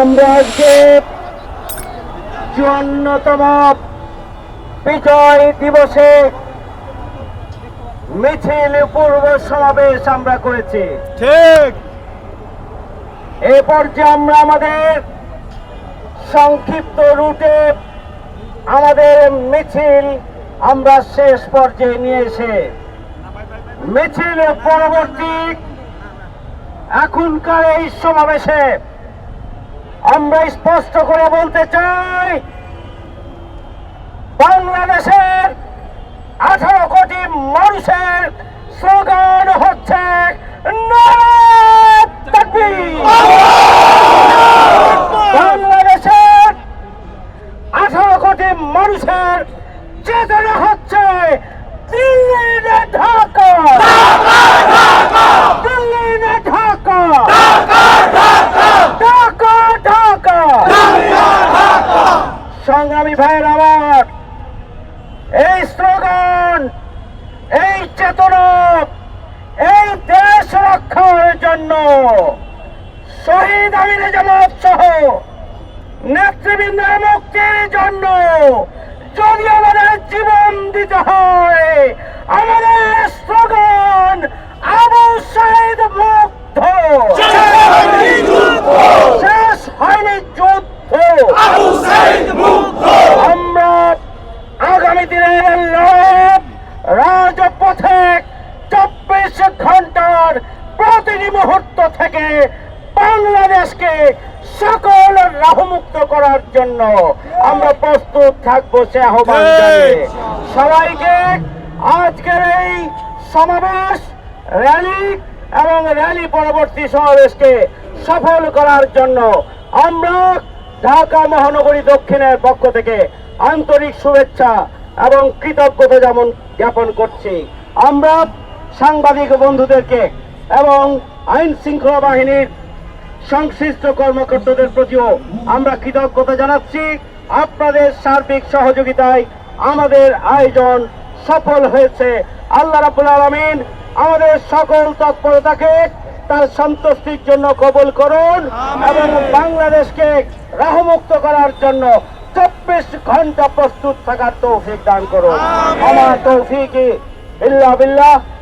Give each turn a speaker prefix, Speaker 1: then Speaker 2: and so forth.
Speaker 1: আমরা আজকে চুয়ান্নতম বিজয় দিবসে মিছিল পূর্ব সমাবেশ আমরা করেছি।
Speaker 2: ঠিক।
Speaker 1: এ পর্যায়ে আমরা আমাদের সংক্ষিপ্ত রুটে আমাদের মিছিল আমরা শেষ পর্যায়ে নিয়ে এসে মিছিল পরবর্তী এখনকার এই সমাবেশে আমরা স্পষ্ট করে বলতে চাই, বাংলাদেশের আঠারো কোটি মানুষের স্লোগান হচ্ছে বাংলাদেশের আঠারো কোটি মানুষের চেতনা হচ্ছে ঢাকা দিল্লি না ঢাকা ঢাকা ঢাকা সংগ্রামী ভাইয়ের আমার এই স্লোগান, এই চেতনা এই দেশ রক্ষার জন্য শহীদ আমির জামাত সহ নেতৃবৃন্দের মুক্তির জন্য যদি আমাদের জীবন দিতে হয়। চব্বিশ ঘণ্টার প্রতিটি মুহূর্ত থেকে বাংলাদেশকে সকল রাহমুক্ত করার জন্য আমরা প্রস্তুত থাকব সে আহ্বান সবাইকে আজকের এই সমাবেশ র্যালি এবং র্যালি পরবর্তী সমাবেশকে সফল করার জন্য আমরা ঢাকা মহানগরী দক্ষিণের পক্ষ থেকে আন্তরিক শুভেচ্ছা এবং কৃতজ্ঞতা যেমন জ্ঞাপন করছি। আমরা সাংবাদিক বন্ধুদেরকে এবং আইন শৃঙ্খলা বাহিনীর সংশ্লিষ্ট কর্মকর্তাদের প্রতিও আমরা কৃতজ্ঞতা জানাচ্ছি। আপনাদের সার্বিক সহযোগিতায় আমাদের আয়োজন সফল হয়েছে। আল্লাহ রাবুল আলমিন আমাদের সকল তৎপরতাকে তার সন্তুষ্টির জন্য কবল করুন এবং বাংলাদেশকে রাহমুক্ত করার জন্য চব্বিশ ঘণ্টা প্রস্তুত থাকার তৌফিক দান করুন। আমার তৌফিক ইল্লা বিল্লাহ।